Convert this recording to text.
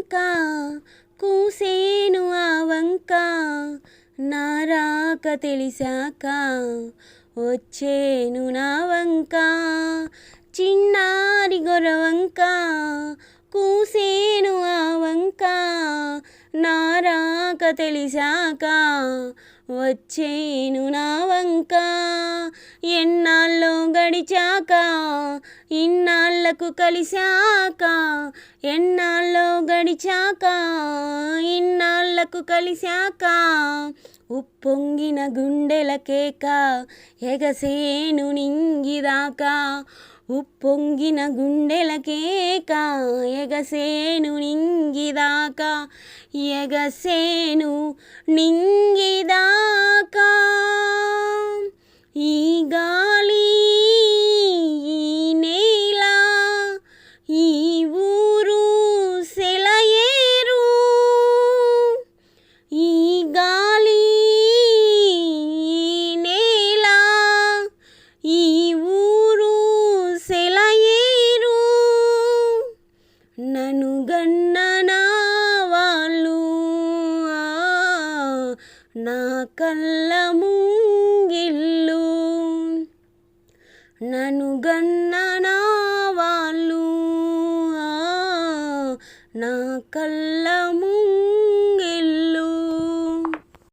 వంక కూసేను ఆ వంక నా రాక తెలిసాక వచ్చేను నా వంక చిన్నారి గొరవంక కూసేను ఆ వంక నా రాక తెలిసాక వచ్చేను నా వంక ఎన్నాళ్ళో గడిచాక ఇన్నాళ్ళకు కలిశాక ఎన్నాళ్ళో గడిచాక ఇన్నాళ్ళకు కలిశాక ఉప్పొంగిన గుండెల కేక ఎగసేను నింగిదాకా ఉప్పొంగిన గుండెల కేక ఎగసేను నింగిదాకా ఎగసేను నింగిదా నా కళ్ళ ముంగిల్లు నను గన్న నా వాళ్ళు. ఆ, నా కళ్ళ